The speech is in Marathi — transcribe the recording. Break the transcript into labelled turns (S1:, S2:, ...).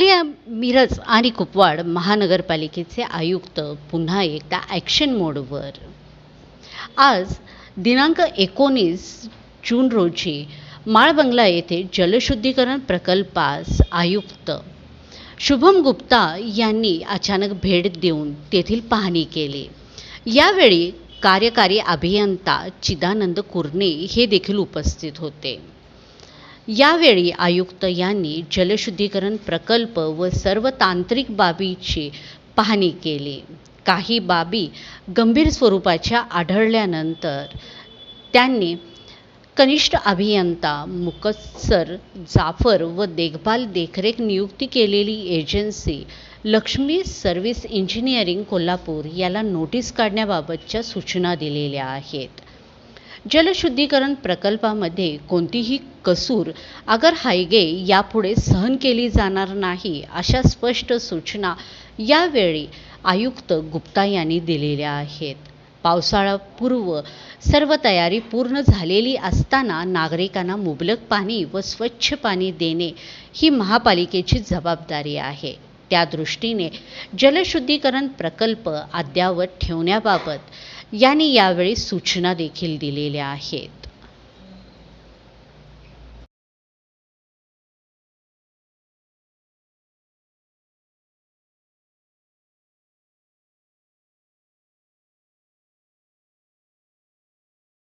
S1: सांगली मिरज आणि कुपवाड महानगरपालिकेचे आयुक्त पुन्हा एकदा ॲक्शन मोडवर आज दिनांक एकोणीस जून रोजी माळबंगला येथे जलशुद्धीकरण प्रकल्पास आयुक्त शुभम गुप्ता यांनी अचानक भेट देऊन तेथील पाहणी केली. यावेळी कार्यकारी अभियंता चिदानंद कुर्णे हे देखील उपस्थित होते. यावेळी आयुक्त यांनी जलशुद्धीकरण प्रकल्प व सर्व तांत्रिक बाबीची पाहणी केली. काही बाबी गंभीर स्वरूपाच्या आढळल्यानंतर त्यांनी कनिष्ठ अभियंता मुकस्सर जाफर व देखभाल देखरेख नियुक्ती केलेली agency Lakshmi service engineering Kolhapur याला नोटीस काढण्याबाबतच्या सूचना दिलेल्या आहेत. जलशुद्धीकरण प्रकल्पामध्ये कोणतीही कसूर अगर हायगे यापुढे सहन केली जाणार नाही अशा स्पष्ट सूचना यावेळी आयुक्त गुप्ता यांनी दिलेल्या आहेत. पावसाळापूर्व सर्व तयारी पूर्ण झालेली असताना नागरिकांना मुबलक पाणी व स्वच्छ पाणी देणे ही महापालिकेची जबाबदारी आहे. त्या दृष्टीने जलशुद्धीकरण प्रकल्प अद्यावत ठेवण्याबाबत यांनी यावेळी सूचना देखील दिलेल्या आहेत.